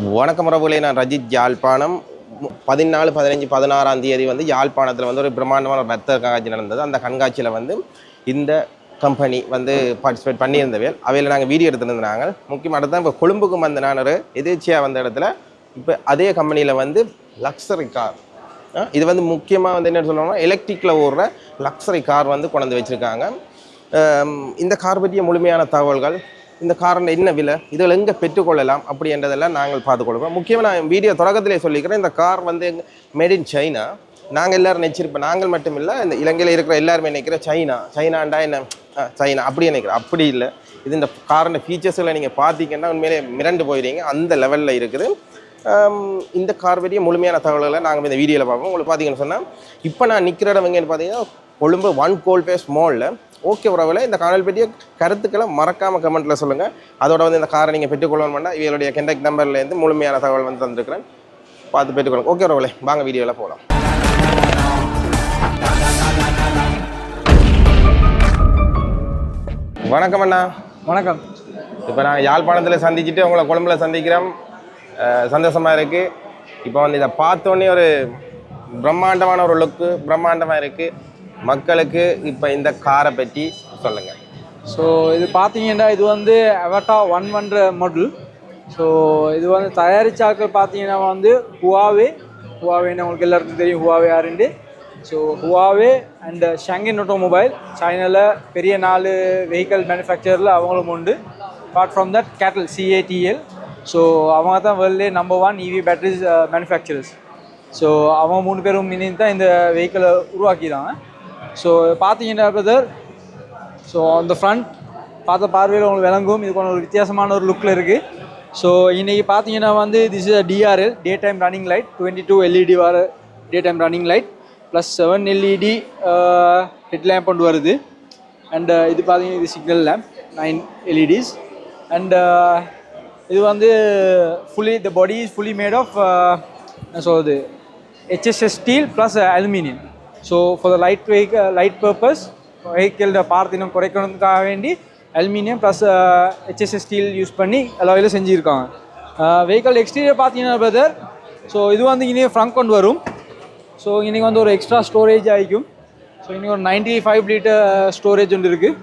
வணக்கம் உறவுகளே நான் ரஜித் யாழ்ப்பாணம். பதினாலு பதினஞ்சு பதினாறாம் தேதி வந்து யாழ்ப்பாணத்தில் வந்து ஒரு பிரம்மாண்டமான ரத்த கண்காட்சி நடந்தது. அந்த கண்காட்சியில் வந்து இந்த கம்பெனி வந்து பார்ட்டிசிபேட் பண்ணியிருந்தவையல் அவையில் நாங்கள் வீடியோ எடுத்துருந்தாங்க முக்கியமாக தான் இப்போ கொழும்புக்கு வந்த நான் ஒரு எதேச்சியாக வந்த இடத்துல இப்போ அதே கம்பெனியில் வந்து லக்ஸரி கார் இது வந்து முக்கியமாக வந்து என்ன சொல்லணும்னா எலக்ட்ரிக்கில் ஓடுற லக்ஸரி கார் வந்து கொண்டு வந்து வச்சுருக்காங்க. இந்த கார் பற்றிய முழுமையான தகவல்கள் இந்த காரணம் என்ன விலை? இதில் எங்கே பெற்றுக்கொள்ளலாம்? அப்படின்றதெல்லாம் நாங்கள் பார்த்துக்கொள்வோம். முக்கியமாக நான் வீடியோ தொடக்கத்திலே சொல்லிக்கிறேன். இந்த கார் வந்து மேட் இன் சைனா நாங்கள் எல்லோரும் நினச்சிருப்போம். நாங்கள் மட்டும் இல்லை இந்த இலங்கையில் இருக்கிற எல்லாருமே நினைக்கிற சைனா சைனாண்டா என்ன? சைனா அப்படி நினைக்கிறேன் அப்படி இல்லை. இது இந்த காரோட ஃபீச்சர்ஸ்களை நீங்கள் பார்த்தீங்கன்னா உண்மையிலே மிரண்டு போயிடுவீங்க அந்த லெவலில் இருக்குது. இந்த கார் பற்றிய முழுமையான தகவல்களை நாங்கள் இந்த வீடியோவில் பார்ப்போம். உங்களுக்கு பார்த்தீங்கன்னு சொன்னால் இப்போ நான் நிற்கிற இடம் எங்கேன்னு பார்த்தீங்கன்னா கொழும்பு ஒன் கோல் பேஸ் மாலில் ஓகே உறவில் இந்த காணல் பற்றிய கருத்துக்களை மறக்காமல் கமெண்ட்டில் சொல்லுங்கள் அதோட வந்து இந்த காரை நீங்கள் பெற்றுக்கொள்ளணும்னா இவங்களுடைய கெண்டக்ட் நம்பர்லேருந்து முழுமையான தகவல் வந்து தந்திருக்கிறேன். பார்த்து பெற்றுக்கொள்ளுங்க. ஓகே உறவுகளே வாங்க வீடியோவில் போகலாம். வணக்கம் அண்ணா. வணக்கம். இப்போ நான் யாழ்ப்பாணத்தில் சந்திச்சுட்டு உங்களை கொழும்புல சந்திக்கிறோம் அஹ் சந்தோஷமா இருக்குது இப்போ வந்து இதை பார்த்தோன்னே ஒரு பிரம்மாண்டமான ஒரு லுக்கு பிரம்மாண்டமாக இருக்குது மக்களுக்கு இப்போ இந்த காரை பற்றி சொல்லுங்கள் ஸோ இது பார்த்தீங்கன்னா இது வந்து அவட்டா ஒன் ஒன்ற மாடல் ஸோ இது வந்து தயாரிச்சாக்கள் பார்த்தீங்கன்னா வந்து ஹுவாவே ஹுவாவேன்னு உங்களுக்கு எல்லாருக்கும் தெரியும் ஹுவாவே யாருண்டு so Huawei and Changan automobile சைனாவில் பெரிய நாலு வெஹிக்கல் மேனுஃபேக்சரில் அவங்களும் உண்டு. அப்பார்ட் ஃப்ரம் தட் கேட்டல் சிஏடிஎல் ஸோ அவங்க தான் வேர்ல்டே number one EV batteries manufacturers so அவங்க மூணு பேரும் இணைந்து தான் இந்த வெஹிக்கிளை உருவாக்கிடுறாங்க ஸோ பார்த்தீங்கன்னா பிரதர் ஸோ அந்த ஃப்ரண்ட் பார்த்த பார்வையில் உங்களுக்கு விளங்கும். இது கொஞ்சம் ஒரு வித்தியாசமான ஒரு லுக்கில் இருக்குது ஸோ இன்றைக்கி பார்த்தீங்கன்னா வந்து this is DRL daytime running light twenty two LED வர daytime running light plus seven LED head lamp கொண்டு வருது. அண்டு uh, இது பார்த்தீங்கன்னா இது signal lamp nine LEDs and இது வந்து fully the body is fully made of என்ன சொல்கிறது HSS steel plus aluminium so for the light vehicle light purpose வெஹிக்கிளோட பார்த்தினம் குறைக்கணுக்காக வேண்டி aluminium plus HSS steel use பண்ணி எல்லாம் செஞ்சுருக்காங்க. வெஹிக்கல் uh, எக்ஸ்டீரியர் பார்த்தீங்கன்னா பிரதர் ஸோ இது வந்து இனி ஃப்ரங்க் கொண்டு வரும். ஸோ இன்றைக்கி வந்து ஒரு எக்ஸ்ட்ரா ஸ்டோரேஜ் ஆகிக்கும். ஸோ இன்றைக்கி ஒரு நைன்டி ஃபைவ் லிட்டர் ஸ்டோரேஜ் ஒன்று இருக்குது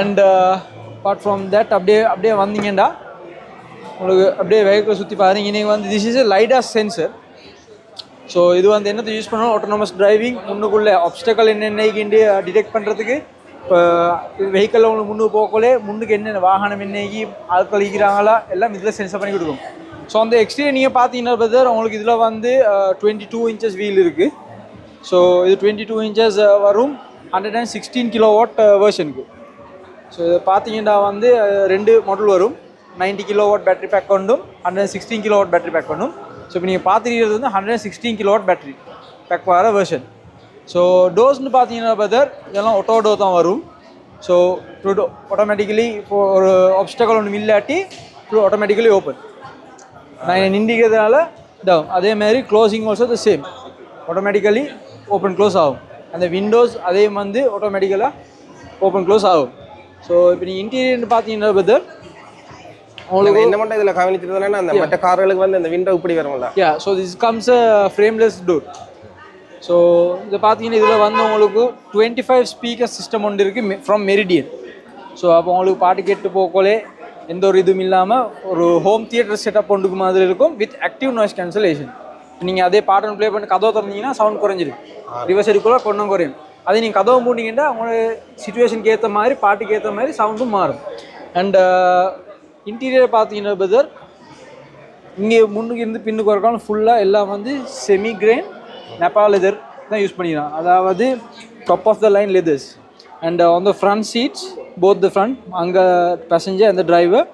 அண்ட் அப்பார்ட் ஃப்ரம் தட் அப்படியே அப்படியே வந்தீங்கண்டா உங்களுக்கு அப்படியே வெஹிக்கிள் சுற்றி பாருங்க. இன்னைக்கு வந்து this is lidar sensor so இது வந்து என்னத்தை யூஸ் பண்ணணும்? ஆட்டோனமஸ் டிரைவிங் முன்னுக்குள்ளே ஆப்ஸ்டக்கல் என்னென்னக்கு டிடெக்ட் பண்ணுறதுக்கு இப்போ வெஹிக்கிளில் உங்களுக்கு முன்னுக்கு போகக்குள்ளே முன்னுக்கு என்னென்ன வாகனம் என்னைக்கு ஆட்கள் இருக்கிறாங்களா எல்லாம் இதில் சென்சர் பண்ணி கொடுக்கும் ஸோ அந்த எக்ஸ்டீரியர் நீங்கள் பார்த்தீங்கன்னா பிரதர் உங்களுக்கு இதில் வந்து டுவெண்ட்டி டூ இன்ச்சஸ் வீல் இருக்குது ஸோ இது டுவெண்ட்டி டூ இன்ச்சஸ் வரும். Hundred and sixteen kilo watt வேர்ஷனுக்கு so இது பார்த்தீங்கன்னா வந்து ரெண்டு மாடல் வரும். 90 கிலோ வாட் பேட்டரி பேக் கொண்டும் hundred sixteen kilo watt battery pack கொண்டும். ஸோ இப்போ நீங்கள் பார்த்துருக்கிறது வந்து hundred sixteen kilowatt battery pack வர வெர்ஷன் ஸோ டோர்ஸ்னு பார்த்தீங்கன்னா பிரதர் இதெல்லாம் ஒட்டோ டோர் தான் வரும். ஸோ ஆட்டோமேட்டிக்கலி இப்போ ஒரு ஆப்ஸ்டக்கல் ஒன்று இல்லாட்டி ஆட்டோமேட்டிக்கலி ஓப்பன் நான் நின்றிக்கிறதுனால இதாகும் அதே மாதிரி closing also the same automatically open close ஆகும். அந்த விண்டோஸ் அதே வந்து ஆட்டோமேட்டிக்கலாக ஓப்பன் க்ளோஸ் ஆகும். ஸோ இப்போ நீங்கள் இன்டீரியர்னு பார்த்தீங்கன்னா பிரதர் உங்களுக்கு என்ன மட்டும் இதில் கவனிச்சிருந்தேன்னா அந்த மற்ற கார்களுக்கு வந்து அந்த விண்டோ இப்படி வரும்ல. Yeah so this comes a frameless door so இதை பார்த்தீங்கன்னா இதில் வந்து உங்களுக்கு டுவெண்ட்டி ஃபைவ் ஸ்பீக்கர் சிஸ்டம் ஒன்று இருக்குது ஃப்ரம் மெரிடியன் ஸோ அப்போ உங்களுக்கு பாட்டு கேட்டு போக்கோலே எந்த ஒரு இதுவும் இல்லாமல் ஒரு ஹோம் தியேட்டர் செட்டப் ஒன்றுக்கு மாதிரி இருக்கும் வித் ஆக்டிவ் நாய்ஸ் கேன்சலேஷன் நீங்கள் அதே பாட்டு ப்ளே பண்ணி கதவை திறந்தீங்கன்னா சவுண்ட் குறைஞ்சிடும் ரிவர்ஸ் எடுக்குள்ள கொண்டும் குறையும். அதே நீங்கள் கதவை மூடிங்கன்னா உங்களோட சுச்சுவேஷனுக்கு ஏற்ற மாதிரி பாட்டுக்கு ஏற்ற மாதிரி சவுண்டும் மாறும். அண்ட் இன்டீரியர் பார்த்தீங்கன்னா பிரதர் இங்கே முன்னுக்கு இருந்து பின்னுக்கு வரக்கான ஃபுல்லாக எல்லாம் வந்து செமி கிரெயின் நெப்பா லெதர் தான் யூஸ் பண்ணிக்கலாம். அதாவது top of the line leathers and on the front seats both the front அங்கே பேசஞ்சர் அந்த driver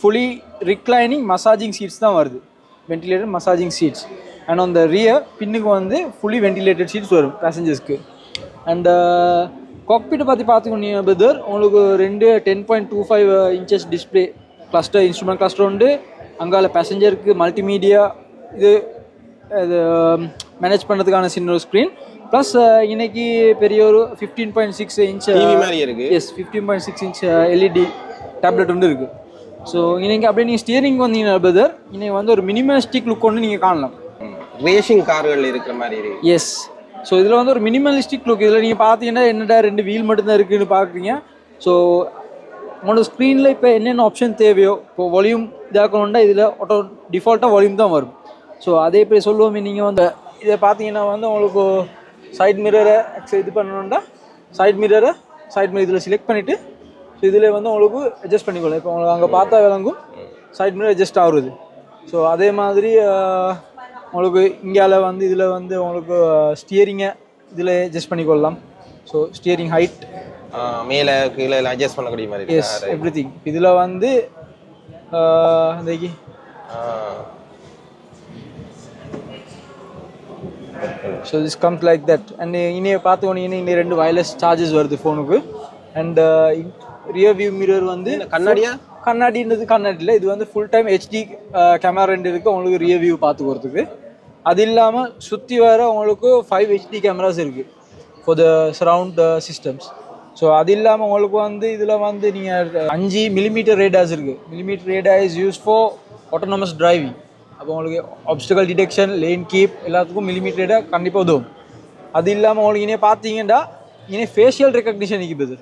fully reclining massaging seats தான் வருது. Ventilated massaging seats and on the rear பின்னுக்கு வந்து fully ventilated seeds வரும் பேசஞ்சர்ஸ்க்கு அண்ட் காக்பீட்டை பற்றி பார்த்துக்கோங்க பிரதர் உங்களுக்கு ரெண்டு ten point two five inches display cluster instrument cluster உண்டு. அங்கால பேசஞ்சருக்கு மல்டிமீடியா இது இது மேனேஜ் பண்ணுறதுக்கான சின்ன ஒரு ஸ்க்ரீன் ப்ளஸ் இன்னைக்கு பெரிய ஒரு ஃபிஃப்டீன் பாயிண்ட் சிக்ஸ் இன்ச் மாதிரி இருக்கு. Yes fifteen point six inch LED tablet ஒன்று இருக்குது ஸோ இன்னைக்கு அப்படியே நீங்கள் ஸ்டியரிங் வந்தீங்கன்னா பிரதர் இன்னைக்கு வந்து ஒரு மினிமலிஸ்டிக் லுக் ஒன்று நீங்கள் காணலாம். ரேசிங் கார்கள் இருக்கிற மாதிரி இருக்கு. எஸ் ஸோ இதில் வந்து ஒரு மினிமலிஸ்டிக் லுக் இதில் நீங்கள் பார்த்தீங்கன்னா என்னடா ரெண்டு வீல் மட்டும்தான் இருக்குன்னு பார்க்குறீங்க. ஸோ உங்களோட ஸ்க்ரீனில் இப்போ என்னென்ன ஆப்ஷன் தேவையோ இப்போ வால்யூம் இதாக்கணும்னா இதில் ஆட்டோ டிஃபால்ட்டாக வால்யூம் தான் வரும். ஸோ அதே போய் சொல்லுவோமே நீங்கள் வந்து இதை பார்த்தீங்கன்னா வந்து உங்களுக்கு சைட் மிரரை இது பண்ணணும்னா சைட் மிரரை சைட் மிரர் இதில் செலக்ட் பண்ணிவிட்டு ஸோ இதில் வந்து உங்களுக்கு அட்ஜஸ்ட் பண்ணிக்கொள்ளும் இப்போ உங்களுக்கு அங்கே பார்த்தா விளங்கும் சைட் மிரர் அட்ஜஸ்ட் ஆகுறது. ஸோ அதே மாதிரி உங்களுக்கு இங்கால வந்து இதில் வந்து உங்களுக்கு ஸ்டியரிங்கை இதில் அட்ஜஸ்ட் பண்ணிக்கொள்ளலாம். ஸோ ஸ்டியரிங் ஹைட் மேல கீழே எல்லாம் அட்ஜஸ்ட் பண்ணக்கூடிய மாதிரி எஸ் எவ்ரி திங் இதில் வந்து so this comes like that and இனிய பார்த்து உடனே இன்னும் ரெண்டு வயர்லெஸ் சார்ஜஸ் வருது ஃபோனுக்கு அண்ட் ரியர் வியூ மிரர் வந்து கண்ணாடியா? கண்ணாடின்றது கண்ணாடி இல்லை. இது வந்து ஃபுல் டைம் ஹெச்டி கேமரா ரெண்டு இருக்குது உங்களுக்கு ரியர் வியூ பார்த்துக்கிறதுக்கு. அது இல்லாமல் சுற்றி வர உங்களுக்கு ஃபைவ் ஹெச்டி கேமராஸ் இருக்குது for the surround systems so அது இல்லாமல் உங்களுக்கு வந்து இதில் வந்து நீங்கள் அஞ்சு மில்லிமீட்டர் ரேடாஸ் இருக்குது millimetre radar is use for autonomous driving அப்போ உங்களுக்கு ஆப்ஸ்டிக்கல் டிடெக்ஷன் லேன் கீப் எல்லாத்துக்கும் மில்லிமீட்டர் ரேடாக கண்டிப்பாக உதவும். அது இல்லாமல் உங்களுக்கு இனே பார்த்தீங்கன்னா இனே ஃபேஷியல் ரெக்கக்னிஷன் இருக்குது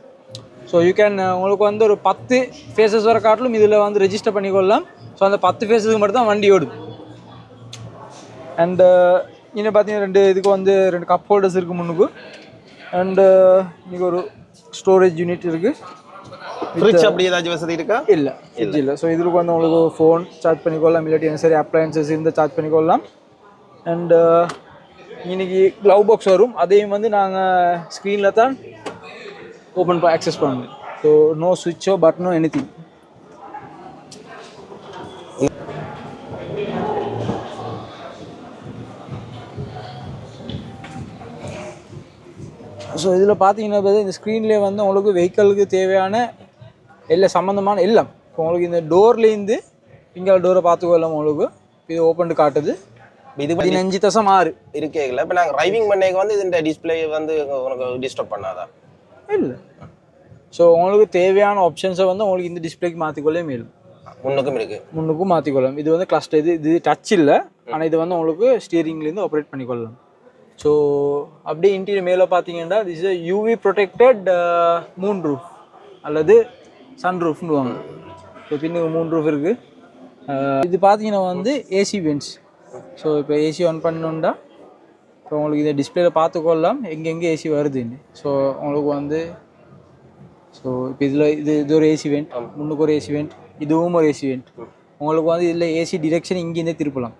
ஸோ யூ கேன் உங்களுக்கு வந்து ஒரு பத்து ஃபேஸஸ் வர காட்டிலும் இதில் வந்து ரெஜிஸ்டர் பண்ணிக்கொள்ளலாம். ஸோ அந்த பத்து ஃபேஸுக்கு மட்டும் தான் வண்டி ஓடும் அண்டு இன்னும் பார்த்தீங்கன்னா ரெண்டு இதுக்கு வந்து ரெண்டு கப் ஹோல்டர்ஸ் இருக்குது முன்னுக்கு. அண்டு இன்றைக்கி ஒரு ஸ்டோரேஜ் யூனிட் இருக்குது ஃப்ரிட்ஜ் அப்படி ஏதாச்சும் வசதி இருக்கா? இல்லை ஃப்ரிட்ஜ் இல்லை. ஸோ இதுக்கு வந்து உங்களுக்கு ஃபோன் சார்ஜ் பண்ணிக்கொள்ளலாம். இல்லாட்டி சரி அப்ளையன்சஸ் இருந்தால் சார்ஜ் பண்ணிக்கொள்ளலாம். அண்டு இன்னைக்கு க்ளவ் பாக்ஸ் வரும். அதையும் வந்து நாங்கள் ஸ்க்ரீனில் தான் ஓப்பன் ஆக்சஸ் பண்ணணும் ஸோ நோ சுவிட்சோ பட்டனோ எனி திங் ஸோ இதில் பார்த்தீங்கன்னா பார்த்தா இந்த ஸ்க்ரீன்லேயே வந்து உங்களுக்கு வெஹிக்கிளுக்கு தேவையான எல்லா சம்மந்தமான எல்லாம். இப்போ உங்களுக்கு இந்த டோர்லேருந்து இங்கே டோரை பார்த்துக்கொள்ளாம உங்களுக்கு இது ஓப்பன் காட்டுது. இது பதினஞ்சு தசம் ஆறு. இருக்கேங்களா இப்போ நாங்கள் டிரைவிங் பண்ணேக்கு வந்து இந்த டிஸ்பிளே வந்து உனக்கு டிஸ்டர்ப் பண்ணாதா? இல்லை. ஸோ உங்களுக்கு தேவையான ஆப்ஷன்ஸை வந்து உங்களுக்கு இந்த டிஸ்பிளேக்கு மாற்றிக்கொள்ளே மேலும். முன்னுக்கும் இருக்கு. முன்னுக்கும் மாற்றிக்கொள்ளலாம் இது வந்து கிளஸ்டர் இது இது டச் இல்லை. ஆனால் இது வந்து உங்களுக்கு ஸ்டியரிங்லேருந்து ஆப்ரேட் பண்ணிக்கொள்ளலாம். ஸோ அப்படியே இன்டீரியர் மேலே பார்த்தீங்கன்னா this is UV protected moon roof அல்லது சன் ரூஃப்னுவாங்க ஸோ பின்னுக்கு மூன் ரூஃப் இருக்குது இது பார்த்தீங்கன்னா வந்து ஏசி வென்ட்ஸ் ஸோ இப்போ ஏசி ஆன் பண்ணணுண்டா இப்போ உங்களுக்கு இதை டிஸ்பிளேல பார்த்துக்கொள்ளலாம். எங்கெங்கே ஏசி வருதுன்னு. ஸோ உங்களுக்கு வந்து ஸோ இப்போ இதில் இது இது ஒரு ஏசி வெண்ட் முன்னுக்கு ஒரு ஏசி வெண்ட் இதுவும் ஒரு ஏசி வெண்ட் உங்களுக்கு வந்து இதில் ஏசி டிரெக்ஷன் இங்கேருந்தே திருப்பலாம்.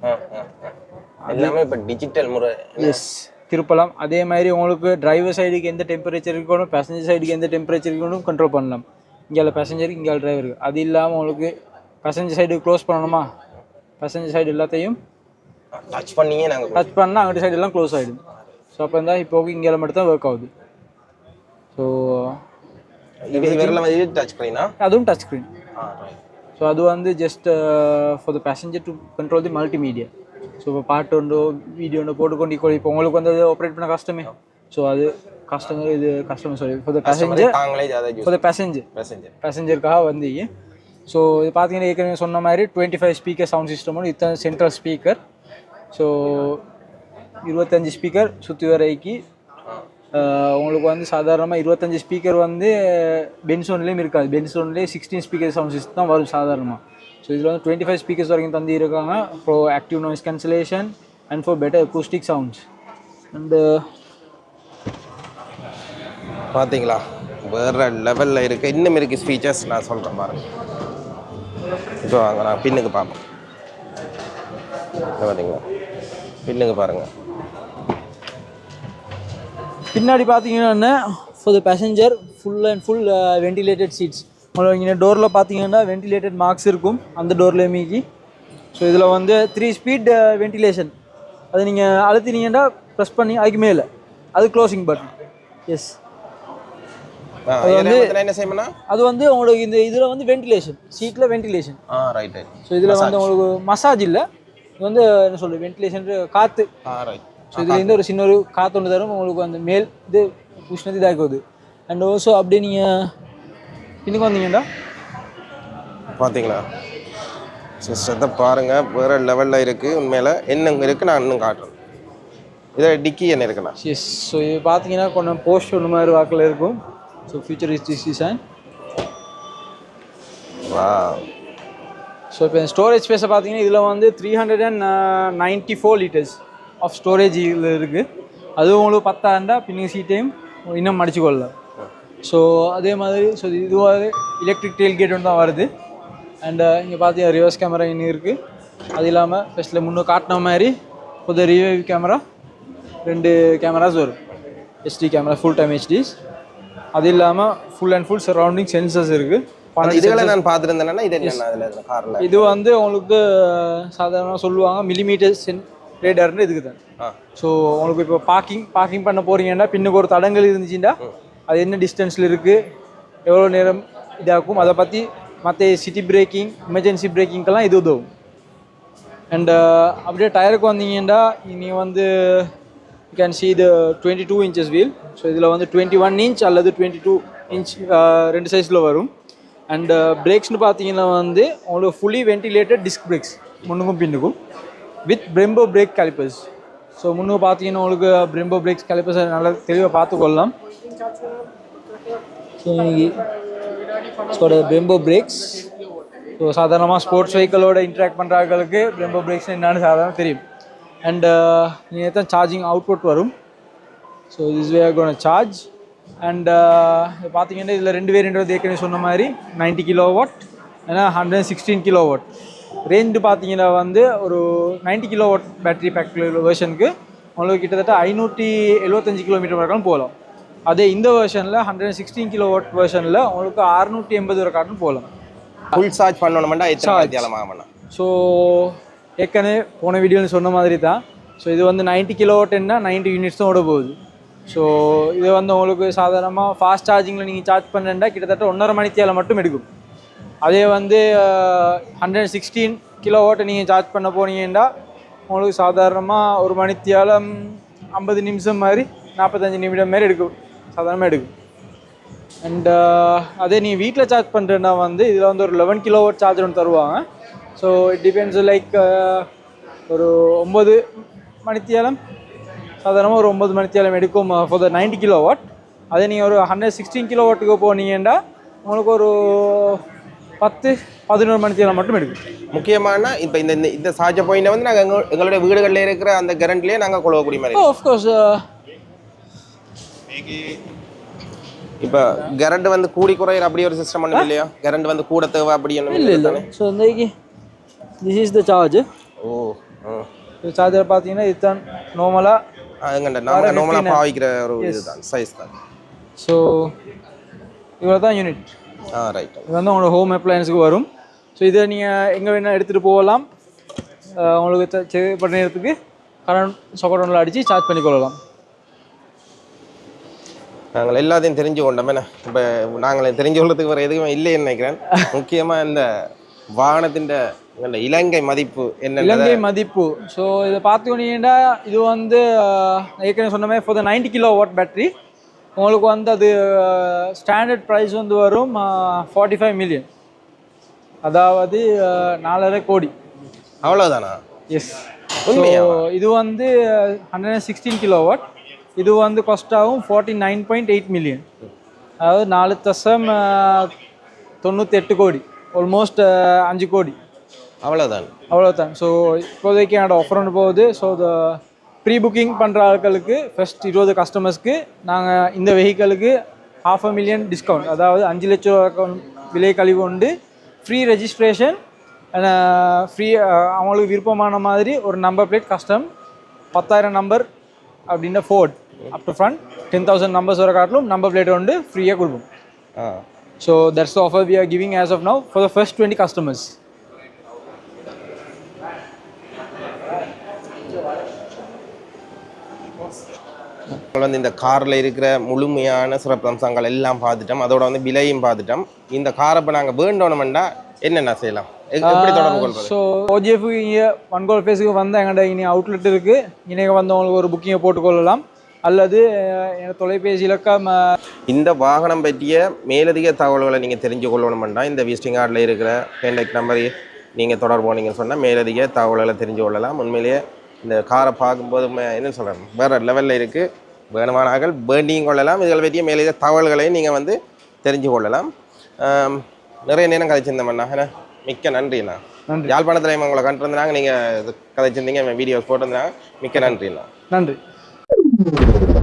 ஆ, ஆ, ஆ. எல்லாமே இப்போ டிஜிட்டல் முறை. எஸ் திருப்பலாம். அதே மாதிரி உங்களுக்கு டிரைவர் சைடுக்கு எந்த டெம்பரேச்சர் இருக்கணும் பேசஞ்சர் சைடுக்கு எந்த டெம்பரேச்சர் இருக்கணும் கண்ட்ரோல் பண்ணலாம். இங்கே பேசஞ்சர் இங்கே டிரைவருக்கு அது இல்லாமல் உங்களுக்கு பேசஞ்சர் சைடு க்ளோஸ் பண்ணணுமா? பேசஞ்சர் சைடு எல்லாத்தையும் டச் பண்ணியே நாங்கள் டச் பண்ணால் அங்கிட்ட சைடு எல்லாம் க்ளோஸ் ஆகிடும் ஸோ அப்போ இருந்தால் இப்போ இங்கே மட்டும் தான் ஒர்க் ஆகுது. ஸோ டச் பண்ணினா அதுவும் டச் ஸ்க்ரீன் ஸோ அது வந்து just for the passenger to control the multimedia so இப்போ பாட்டு உண்டோ வீடியோ உண்டோ போட்டுக்கொண்டு இப்போ உங்களுக்கு வந்து ஆப்ரேட் பண்ண கஷ்டமே ஸோ அது கஸ்டமர் இது customer sorry for the passenger for the passenger passenger பேசஞ்சருக்காக வந்து ஸோ இது பார்த்தீங்கன்னா ஏற்கனவே சொன்ன மாதிரி டுவெண்ட்டி ஃபைவ் ஸ்பீக்கர் சவுண்ட் சிஸ்டமோட இத்தனை சென்ட்ரல் ஸ்பீக்கர் ஸோ இருபத்தஞ்சி ஸ்பீக்கர் சுற்றி வரைக்கு உங்களுக்கு வந்து சாதாரணமாக இருபத்தஞ்சி ஸ்பீக்கர் வந்து பென்சோன்லேயும் இருக்காது பென்சோன்லேயே சிக்ஸ்டீன் ஸ்பீக்கர் சவுண்ட் சிஸ்டம் தான் வரும் சாதாரணமாக ஸோ இதில் வந்து டுவெண்ட்டி ஃபைவ் ஸ்பீக்கர்ஸ் வரைக்கும் தந்து இருக்காங்க for active noise cancellation and for better acoustic sounds and பார்த்தீங்களா வேற லெவலில் இருக்கு. இன்னும் இருக்கு ஃபீச்சர்ஸ் நான் சொல்கிறேன் பாருங்க. இப்போ வாங்க நான் பின்னுக்கு பார்ப்போம். பார்த்தீங்களா பின்னுக்கு பாருங்க. பின்னாடி பார்த்தீங்கன்னா for the passenger full and full ventilated seats உங்களுக்கு இங்கே டோரில் பார்த்தீங்கன்னா வென்டிலேட்டட் மார்க்ஸ் இருக்கும். அந்த டோரில் மீக்கி ஸோ இதில் வந்து த்ரீ ஸ்பீட் வென்டிலேஷன் அது நீங்கள் அழுத்தினீங்கன்னா ப்ரெஸ் பண்ணி அதுக்கு மேலே. அது க்ளோசிங் பட்டன் எஸ் இதுல வந்து என்ன செய்யணும்னா? அது வந்து உங்களுக்கு இந்த இதில் வந்து வென்டிலேஷன் சீட்டில் ventilation ah right right so இதில் வந்து உங்களுக்கு மசாஜ் இல்லை. இது வந்து என்ன சொல்கிறது வென்டிலேஷன் காற்று ஆ ரைட் ஸோ இதுலேருந்து ஒரு சின்ன ஒரு காற்று ஒன்று தரும். உங்களுக்கு அந்த மேல் இது உஷ்ணத்தை இதாக்குவது. அண்ட் ஆல்சோ அப்படியே நீங்கள் இன்னுக்கு வந்தீங்கன்னா பார்த்தீங்களா? சிஸ்டத்தை பாருங்கள் வேறு லெவலில் இருக்குது உண்மையில் என்ன இருக்குது நான் இன்னும் காட்டுறேன் இதை டிக்கி என்ன இருக்குண்ணா எஸ் ஸோ இது பார்த்தீங்கன்னா கொஞ்சம் போஸ்ட் ஒன்று மாதிரி வாக்கில் இருக்கும். So future is this design வா ஸோ இப்போ ஸ்டோரேஜ் ஸ்பேஸை பார்த்தீங்கன்னா இதில் வந்து three hundred and ninety four litres of storage இதில் இருக்குது அது உங்களுக்கு பத்தாண்டா பின்னுக்கு சீட்டையும் இன்னும் மடிச்சு கொள்ளலாம். ஸோ அதே மாதிரி ஸோ இதுவாக எலக்ட்ரிக் டெயில் கேட் ஒன்று தான் வருது. அண்ட் இங்கே பார்த்தீங்கன்னா ரிவர்ஸ் கேமரா இன்னும் இருக்குது அது இல்லாமல் ஃபஸ்ட்டில் முன்னே காட்டின மாதிரி புது ரிவைவ் கேமரா ரெண்டு கேமராஸ் வரும். HD camera full time HDs அது இல்லாமல் full and full surrounding sensors இருக்குது அந்த இதுகளை நான் பார்த்துருந்தேன்னா இது என்ன அதில் இந்த காரில்? இது வந்து உங்களுக்கு சாதாரணமாக சொல்லுவாங்க மில்லிமீட்டர் சென் ரேடார்னு இதுக்கு தான் ஸோ உங்களுக்கு இப்போ பார்க்கிங் பார்க்கிங் பண்ண போறீங்கன்னா பின்னுக்கு ஒரு தடங்கள் இருந்துச்சுன்னா அது என்ன டிஸ்டன்ஸில் இருக்குது எவ்வளோ நேரம் இதாகும்? அதை பற்றி மற்ற சிட்டி பிரேக்கிங் எமர்ஜென்சி பிரேக்கிங்கெல்லாம் இது உதவும். அண்டு uh, அப்படியே டயருக்கு வந்தீங்கன்னா நீங்கள் வந்து யூ கேன் சி இது twenty two inches wheel so இதில் வந்து டுவெண்ட்டி ஒன் இன்ச் அல்லது டுவெண்ட்டி டூ இன்ச் ரெண்டு சைஸில் வரும். அண்டு பிரேக்ஸ்னு uh, பார்த்தீங்கன்னா வந்து உங்களுக்கு ஃபுல்லி வென்டிலேட்டட் டிஸ்க் பிரேக்ஸ் முன்னுக்கும் பின்னுக்கும் with Brembo brake callipers so முன்னுக்கு பார்த்தீங்கன்னா உங்களுக்கு பிரெம்போ பிரேக்ஸ் காலிப்பர்ஸ் நல்லா தெளிவாக பார்த்துக்கொள்ளலாம். So so Brembo brakes so சாதாரணமாக ஸ்போர்ட்ஸ் வெஹிக்கிளோட இன்ட்ராக்ட் பண்ணுறாங்களுக்கு பெம்போ பிரேக்ஸ் என்னன்னு சாதாரண தெரியும். அண்ட் நீங்கள் uh, தான் சார்ஜிங் அவுட்புட் வரும். ஸோ திஸ் வே கோன சார்ஜ் அண்ட் பார்த்தீங்கன்னா இதில் ரெண்டு வேரியண்ட் ஏற்கனவே சொன்ன மாதிரி 90 கிலோ வாட் ஏன்னா hundred sixteen kilo watt range பார்த்தீங்கன்னா வந்து ஒரு 90 கிலோ வாட் பேட்டரி பேக் வேர்ஷனுக்கு உங்களுக்கு கிட்டத்தட்ட ஐநூற்றி எழுபத்தஞ்சு கிலோமீட்டர் வரைக்கும் போகலாம். அதே இந்த வெர்ஷனில் ஹண்ட்ரட் சிக்ஸ்டீன் கிலோ வாட் வெர்ஷனில் உங்களுக்கு அறுநூற்றி எண்பது வரை காட்டும் போகலாம் ஃபுல் சார்ஜ் மத்தியாலம் ஆகணும்னா? ஸோ ஏற்கனவே போன வீடியோவில் சொன்ன மாதிரி தான். ஸோ இது வந்து 90 கிலோ வாட்னா நைன்ட்டி யூனிட்ஸ் தான் ஓட போகுது. ஸோ இது வந்து உங்களுக்கு சாதாரணமாக ஃபாஸ்ட் சார்ஜிங்கில் நீங்கள் சார்ஜ் பண்ணுறா கிட்டத்தட்ட ஒன்றரை மணித்தியால மட்டும் எடுக்கும். அதே வந்து ஹண்ட்ரட் சிக்ஸ்டீன் கிலோ வாட்டை நீங்கள் சார்ஜ் பண்ண போனீங்கன்னா உங்களுக்கு சாதாரணமாக ஒரு மணித்தியாலம் ஐம்பது நிமிஷம் மாதிரி நாற்பத்தஞ்சு நிமிடம் மாதிரி எடுக்கும். சாதாரணமாக எடுக்கும். அண்ட் அதே நீ வீட்டில் சார்ஜ் பண்ணுறேன்னா வந்து இதில் வந்து ஒரு லெவன் கிலோ வாட் சார்ஜர் ஒன்று தருவாங்க. ஸோ இட் டிபெண்ட்ஸ் லைக் ஒரு ஒம்பது மணித்தியாலம் சாதாரணமாக ஒரு ஒம்பது மணித்தியாலம் எடுக்கும் for the ninety kilo watt அதே நீங்கள் ஒரு ஹண்ட்ரட் சிக்ஸ்டீன் கிலோ வாட்டுக்கு போனீங்கன்னா உங்களுக்கு ஒரு பத்து பதினோரு மணித்தியாலம் மட்டும் எடுக்கும். முக்கியமான இப்போ இந்த இந்த- இந்த சார்ஜ் பாயிண்ட்டை வந்து நாங்கள் எங்கள் எங்களுடைய வீடுகளில் இருக்கிற அந்த கரண்ட்லேயே நாங்கள் கொள்ளக்கூடிய மாதிரி. ஆஃப்கோர்ஸ் இப்போ கரண்ட் வந்து கூடி குறையிற அப்படி ஒரு சிஸ்டம் ஒன்றும் இல்லையா? கரண்ட் வந்து கூட தேவை அப்படி இல்லை இல்லை. ஸோ இந்த திஸ் இஸ் த சார்ஜ் ஓ ஆ. சார்ஜர் பார்த்தீங்கன்னா இதுதான் நார்மலாக எங்கண்ட நாங்கள் நார்மலாக பாவிக்கிற ஒரு இதுதான் சைஸ் தான். ஸோ இவ்வளோ தான் யூனிட் ஆ ரைட் இது வந்து உங்களோட ஹோம் அப்ளையன்ஸுக்கு வரும். ஸோ இதை நீங்கள் எங்கே வேணால் எடுத்துகிட்டு போகலாம். உங்களுக்கு செக் பண்ணுறதுக்கு கரண்ட் சொக்கட் ஒன்றில் அடித்து சார்ஜ் பண்ணி கொள்ளலாம் நாங்கள் எல்லாத்தையும் தெரிஞ்சு கொண்டோம். என்ன இப்போ நாங்கள் தெரிஞ்சு கொள்றதுக்கு வேறு எதுவுமே இல்லைன்னு நினைக்கிறேன். முக்கியமாக இந்த வாகனத்தின் இலங்கை மதிப்பு என்ன இலங்கை மதிப்பு. ஸோ இதை பார்த்துக்கிட்டீங்கன்னா இது வந்து ஏற்கனவே சொன்ன மாதிரி for the ninety kilo watt battery உங்களுக்கு வந்து அது ஸ்டாண்டர்ட் ப்ரைஸ் வந்து வரும் ஃபார்ட்டி ஃபைவ் மில்லியன் அதாவது நாலரை கோடி. அவ்வளோதானா எஸ் இது வந்து ஹண்ட்ரட் சிக்ஸ்டீன் கிலோ வாட் இது வந்து காஸ்ட் ஆகும் forty nine point eight million அதாவது நாலு தசம் தொண்ணூற்றி எட்டு கோடி. ஆல்மோஸ்ட் அஞ்சு கோடி. அவ்வளோதான் அவ்வளோதான் ஸோ இப்போதைக்கு என்னோட ஆஃபர் ஒன்று போகுது. ஸோ த ப்ரீ புக்கிங் பண்ணுற ஆட்களுக்கு ஃபர்ஸ்ட் இருபது கஸ்டமர்ஸ்க்கு நாங்கள் இந்த வெஹிக்கிளுக்கு half a மில்லியன் டிஸ்கவுண்ட் அதாவது அஞ்சு லட்ச ரூபா விலை கழிவு உண்டு. ஃப்ரீ ரெஜிஸ்ட்ரேஷன் ஃப்ரீ அவங்களுக்கு விருப்பமான மாதிரி ஒரு நம்பர் பிளேட் கஸ்டம் பத்தாயிரம் நம்பர் அப்படின்ற ஃபோர்ட் ஃப்ரண்ட் டென் தௌசண்ட் நம்பர்ஸ் வர காட்டிலும் நம்பர் பிளேட் வந்து ஃப்ரீயாக கொடுப்போம் ஆ. So that's offer we are giving as of now for the first twenty customers நாங்கள் வந்து இந்த காரில் இருக்கிற முழுமையான சிறப்பம்சங்கள் எல்லாம் பார்த்துட்டோம். அதோட வந்து விலையும் பார்த்துட்டோம். இந்த காரை இப்போ நாங்கள் வேண்டோணுமெண்டா என்னென்ன செய்யலாம்? எப்படி தொடர்பு கொள்வது? ஸோ ஓஜிஎஃப்க்கு இங்கே ஒன் கோல் ஃபேஸுக்கு வந்து எங்கள்கிட்ட இனி அவுட்லெட் இருக்குது இன்றைக்கி வந்து உங்களுக்கு ஒரு புக்கிங்கை போட்டுக்கொள்ளலாம் அல்லது அஹ், என் தொலைபேசி இலக்கம் அஹ், இந்த வாகனம் பற்றிய மேலதிக தகவல்களை நீங்கள் தெரிஞ்சு கொள்ளணுமெண்டா? இந்த விசிட்டிங் கார்டில் இருக்கிற கான்டாக்ட் நம்பரை நீங்கள் தொடர்பு போனீங்கன்னு சொன்னால் மேலதிக தகவல்களை தெரிஞ்சு கொள்ளலாம். உண்மையிலேயே இந்த காரை பார்க்கும்போது என்ன சொல்கிறேன் வேறு லெவலில் இருக்குது வேணுமானார்கள் வேண்டியும் கொள்ளலாம். இதில் பற்றிய மேலதிக தகவல்களையும் நீங்கள் வந்து தெரிஞ்சு கொள்ளலாம். நிறைய நேரம் கதைச்சிருந்தோம்ண்ணா என்ன? மிக்க நன்றிண்ணா. நன்றி. யாழ்ப்பாணத்தில் உங்களை கண்டிருந்தாங்க நீங்கள் கதைச்சிருந்தீங்க வீடியோஸ் போட்டிருந்தாங்க. மிக்க நன்றிண்ணா. நன்றி. Thank you.